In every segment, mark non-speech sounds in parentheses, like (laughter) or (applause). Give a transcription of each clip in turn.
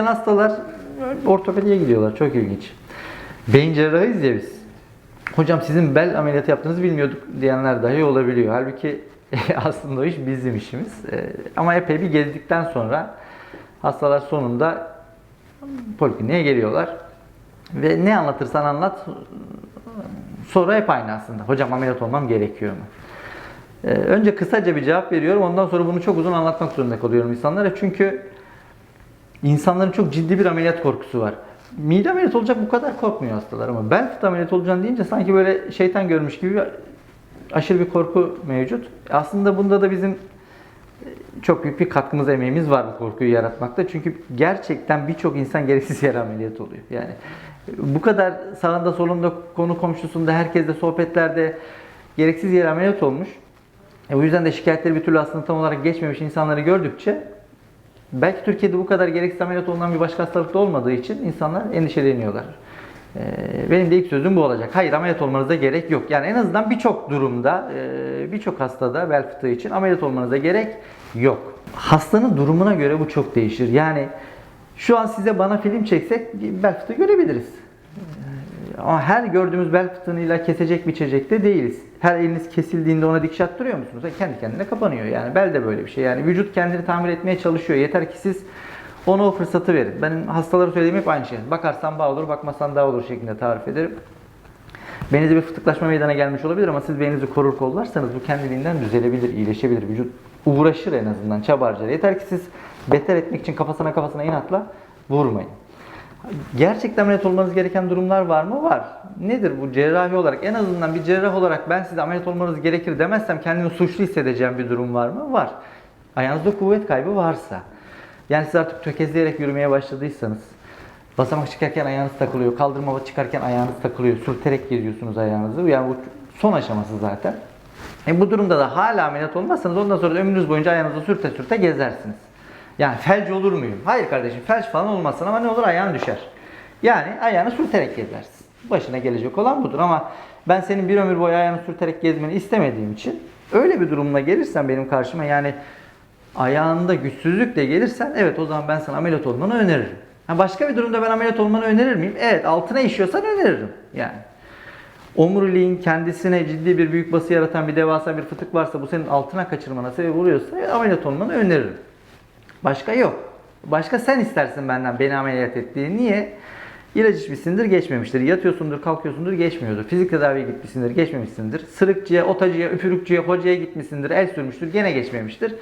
gelen hastalar ortopediye gidiyorlar. Çok ilginç. Beyin cerrahıyız ya biz. Hocam sizin bel ameliyatı yaptığınızı bilmiyorduk diyenler dahi olabiliyor. Halbuki (laughs) aslında o iş bizim işimiz. Ee, Ama epey bir gezdikten sonra hastalar sonunda polikliniğe geliyorlar. Ve ne anlatırsan anlat soru hep aynı aslında. Hocam ameliyat olmam gerekiyor mu? Ee, önce kısaca bir cevap veriyorum. Ondan sonra bunu çok uzun anlatmak zorunda kalıyorum insanlara. Çünkü insanların çok ciddi bir ameliyat korkusu var. Mide ameliyatı olacak bu kadar korkmuyor hastalar ama bel fıtığı ameliyatı olacaksın deyince sanki böyle şeytan görmüş gibi aşırı bir korku mevcut. Aslında bunda da bizim çok büyük bir katkımız, emeğimiz var bu korkuyu yaratmakta. Çünkü gerçekten birçok insan gereksiz yere ameliyat oluyor. Yani bu kadar sağında solunda konu komşusunda herkesle sohbetlerde gereksiz yere ameliyat olmuş. E, o yüzden de şikayetleri bir türlü aslında tam olarak geçmemiş insanları gördükçe belki Türkiye'de bu kadar gereksiz ameliyat olunan bir başka hastalıkta olmadığı için insanlar endişeleniyorlar. E, benim de ilk sözüm bu olacak. Hayır ameliyat olmanıza gerek yok. Yani en azından birçok durumda, e, birçok hastada bel fıtığı için ameliyat olmanıza gerek yok. Hastanın durumuna göre bu çok değişir. Yani şu an size bana film çeksek bel fıtığı görebiliriz. Her gördüğümüz bel fıtığını illa kesecek biçecek de değiliz. Her eliniz kesildiğinde ona dikiş attırıyor musunuz? E, Kendi kendine kapanıyor yani. Bel de böyle bir şey. Yani vücut kendini tamir etmeye çalışıyor. Yeter ki siz ona o fırsatı verin. Benim hastalara söylediğim hep aynı şey. Bakarsan bağ olur, bakmasan daha olur şeklinde tarif ederim. Beyninize bir fıtıklaşma meydana gelmiş olabilir ama siz beyninizi korur kollarsanız bu kendiliğinden düzelebilir, iyileşebilir. Vücut uğraşır en azından, çaba. Yeter ki siz beter etmek için kafasına kafasına inatla vurmayın. Gerçekten ameliyat olmanız gereken durumlar var mı? Var. Nedir bu cerrahi olarak? En azından bir cerrah olarak ben size ameliyat olmanız gerekir demezsem kendimi suçlu hissedeceğim bir durum var mı? Var. Ayağınızda kuvvet kaybı varsa. Yani siz artık tökezleyerek yürümeye başladıysanız, basamak çıkarken ayağınız takılıyor, kaldırma çıkarken ayağınız takılıyor, sürterek geziyorsunuz ayağınızı. Yani bu son aşaması zaten. E bu durumda da hala ameliyat olmazsanız ondan sonra ömrünüz boyunca ayağınızı sürte sürte gezersiniz. Yani felç olur muyum? Hayır kardeşim felç falan olmazsın ama ne olur ayağın düşer. Yani ayağını sürterek gezersin. Başına gelecek olan budur ama ben senin bir ömür boyu ayağını sürterek gezmeni istemediğim için öyle bir durumla gelirsen benim karşıma yani ayağında güçsüzlükle gelirsen evet o zaman ben sana ameliyat olmanı öneririm. Ha başka bir durumda ben ameliyat olmanı önerir miyim? Evet altına işiyorsan öneririm yani. Omuriliğin kendisine ciddi bir büyük bası yaratan bir devasa bir fıtık varsa bu senin altına kaçırmana sebep oluyorsa ameliyat olmanı öneririm. Başka yok. Başka sen istersin benden beni ameliyat et diye. Niye? İlaç içmişsindir geçmemiştir. Yatıyorsundur kalkıyorsundur geçmiyordur. Fizik tedaviye gitmişsindir geçmemişsindir. Sırıkçıya, otacıya, üfürükçüye, hocaya gitmişsindir. El sürmüştür gene geçmemiştir.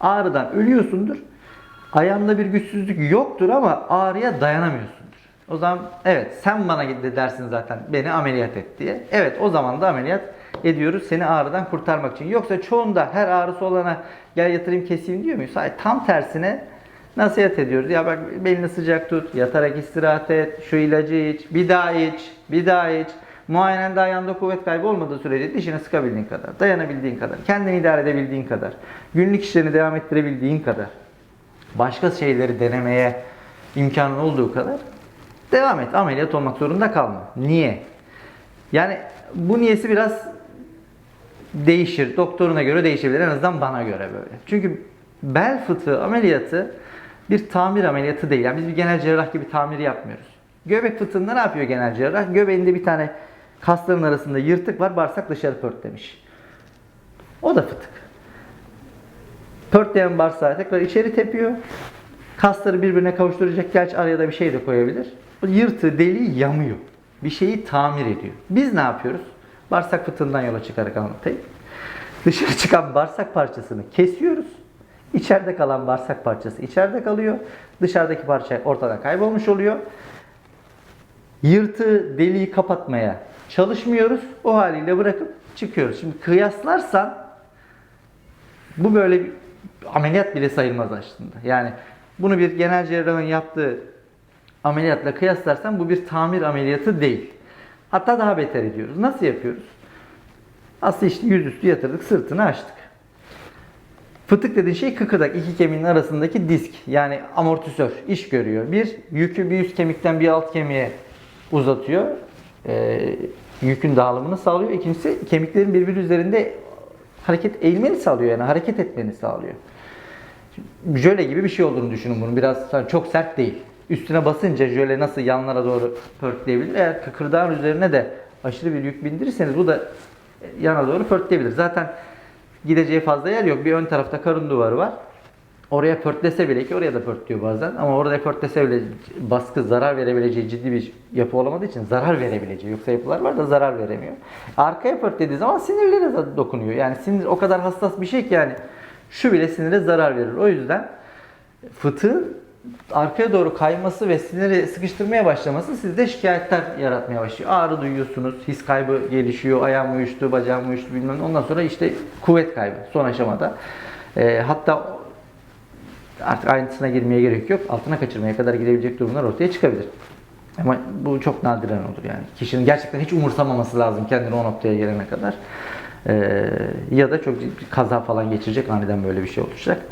Ağrıdan ölüyorsundur. Ayağında bir güçsüzlük yoktur ama ağrıya dayanamıyorsundur. O zaman evet sen bana git de dersin zaten beni ameliyat et diye. Evet o zaman da ameliyat ediyoruz seni ağrıdan kurtarmak için. Yoksa çoğunda her ağrısı olana gel yatırayım keseyim diyor muyuz? Hayır tam tersine nasihat ediyoruz. Ya bak belini sıcak tut, yatarak istirahat et, şu ilacı iç, bir daha iç, bir daha iç. Muayenende ayağında kuvvet kaybı olmadığı sürece dişini sıkabildiğin kadar, dayanabildiğin kadar, kendini idare edebildiğin kadar, günlük işlerini devam ettirebildiğin kadar, başka şeyleri denemeye imkanın olduğu kadar devam et. Ameliyat olmak zorunda kalma. Niye? Yani bu niyesi biraz değişir. Doktoruna göre değişebilir. En azından bana göre böyle. Çünkü bel fıtığı ameliyatı bir tamir ameliyatı değil. Yani biz bir genel cerrah gibi tamir yapmıyoruz. Göbek fıtığında ne yapıyor genel cerrah? Göbeğinde bir tane kasların arasında yırtık var. Bağırsak dışarı pörtlemiş. O da fıtık. Pörtleyen bağırsağı tekrar içeri tepiyor. Kasları birbirine kavuşturacak. Gerçi araya da bir şey de koyabilir. O yırtığı, deliği yamıyor. Bir şeyi tamir ediyor. Biz ne yapıyoruz? Bağırsak fıtığından yola çıkarak anlatayım. Dışarı çıkan bağırsak parçasını kesiyoruz. İçeride kalan bağırsak parçası içeride kalıyor. Dışarıdaki parça ortadan kaybolmuş oluyor. Yırtığı, deliği kapatmaya çalışmıyoruz. O haliyle bırakıp çıkıyoruz. Şimdi kıyaslarsan bu böyle bir ameliyat bile sayılmaz aslında. Yani bunu bir genel cerrahın yaptığı ameliyatla kıyaslarsan bu bir tamir ameliyatı değil. Hatta daha beter ediyoruz. Nasıl yapıyoruz? Aslında işte yüzüstü yatırdık, sırtını açtık. Fıtık dediğin şey kıkırdak, iki kemiğin arasındaki disk. Yani amortisör, iş görüyor. Bir, yükü bir üst kemikten bir alt kemiğe uzatıyor. Ee, yükün dağılımını sağlıyor. İkincisi kemiklerin birbiri üzerinde hareket eğilmeni sağlıyor. Yani hareket etmeni sağlıyor. Jöle gibi bir şey olduğunu düşünün bunun. Biraz çok sert değil. Üstüne basınca jöle nasıl yanlara doğru pörtleyebilir. Eğer kıkırdağın üzerine de aşırı bir yük bindirirseniz bu da yana doğru pörtleyebilir. Zaten gideceği fazla yer yok. Bir ön tarafta karın duvarı var. Oraya pörtlese bile ki oraya da pörtlüyor bazen ama orada pörtlese bile baskı zarar verebileceği ciddi bir yapı olamadığı için zarar verebileceği yoksa yapılar var da zarar veremiyor. Arkaya pörtlediği zaman sinirlere de dokunuyor. Yani sinir o kadar hassas bir şey ki yani şu bile sinire zarar verir. O yüzden fıtığın arkaya doğru kayması ve siniri sıkıştırmaya başlaması sizde şikayetler yaratmaya başlıyor. Ağrı duyuyorsunuz, his kaybı gelişiyor, ayağım uyuştu, bacağım uyuştu bilmem. Ondan sonra işte kuvvet kaybı son aşamada. Ee, hatta artık ayrıntısına girmeye gerek yok. Altına kaçırmaya kadar gidebilecek durumlar ortaya çıkabilir. Ama bu çok nadiren olur yani. Kişinin gerçekten hiç umursamaması lazım kendini o noktaya gelene kadar. Ee, ya da çok kaza falan geçirecek aniden böyle bir şey olacak.